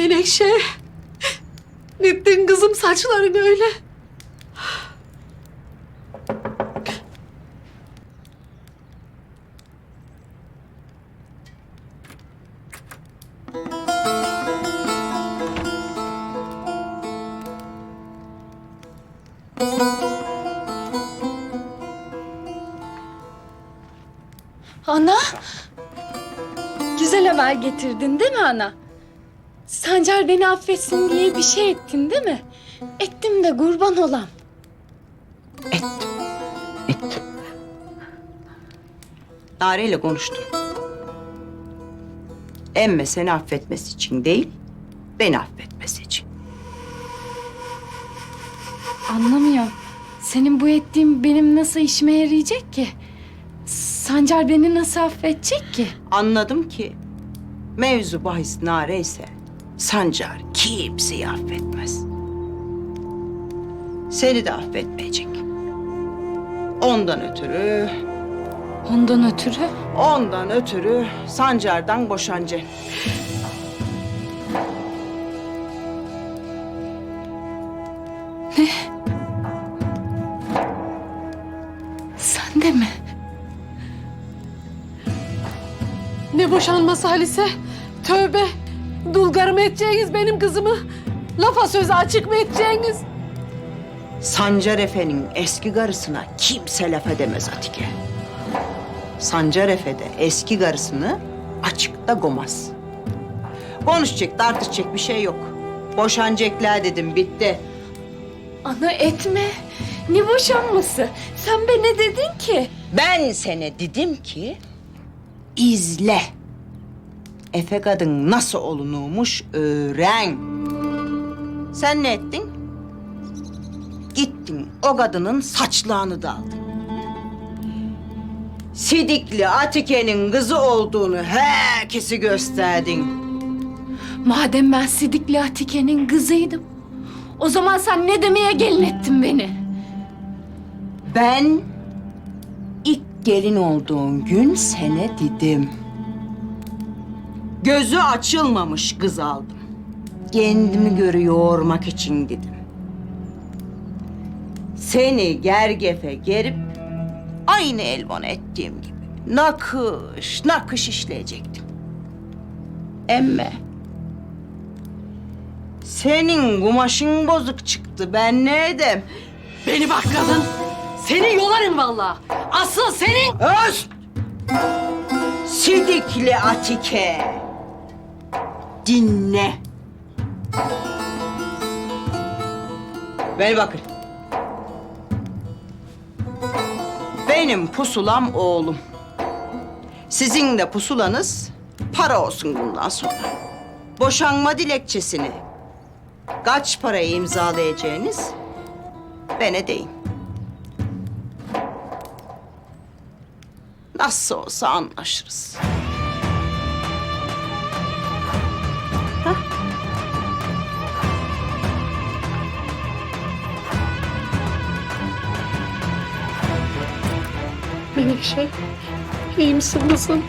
Menekşe. Nettin kızım saçların öyle. Ana. Güzel haber getirdin değil mi ana? Sancar beni affetsin diye bir şey ettin değil mi? Ettim de kurban olam. Ettim. Ettim. Nare ile konuştum. Emme seni affetmesi için değil, beni affetmesi için. Anlamıyorum. Senin bu ettiğin benim nasıl işime yarayacak ki? Sancar beni nasıl affedecek ki? Anladım ki mevzu bahis Nare ise Sancar kimseyi affetmez. Seni de affetmeyecek. Ondan ötürü, Ondan ötürü ondan ötürü Sancar'dan boşanacak. sen de mi? Ne boşanması Halise? Tövbe. Mı edeceğiniz benim kızımı? Lafa söze açık mı edeceğiniz? Sancar Efe'nin eski karısına kimse laf edemez Atike. Sancar Efe de eski karısını açıkta gomaz. Konuşacak, tartışacak bir şey yok. Boşanacaklar dedim, bitti. Ana etme. Ne boşanması? Sen be ne dedin ki? Ben sana dedim ki, izle. Efe kadın nasıl olunurmuş öğren. Sen ne ettin? Gittin o kadının saçlarını da aldın. Sidikli Atike'nin kızı olduğunu herkesi gösterdin. Madem ben Sidikli Atike'nin kızıydım. O zaman sen ne demeye gelin ettin beni? Ben ilk gelin olduğun gün sene dedim. Gözü açılmamış kız aldım. Kendimi görüyormak için dedim. Seni gergefe gerip aynı elvan ettiğim gibi nakış nakış işleyecektim. Emme senin kumaşın bozuk çıktı ben ne edem? Beni bak kadın. Seni yolarım vallahi. Asıl senin... Öz! Sidikli Atike. Dinle. Beni bakın. Benim pusulam oğlum. Sizin de pusulanız para olsun bundan sonra. Boşanma dilekçesini kaç paraya imzalayacağınız bana deyin. Nasıl olsa anlaşırız. Menekşe. iyi misin kızım?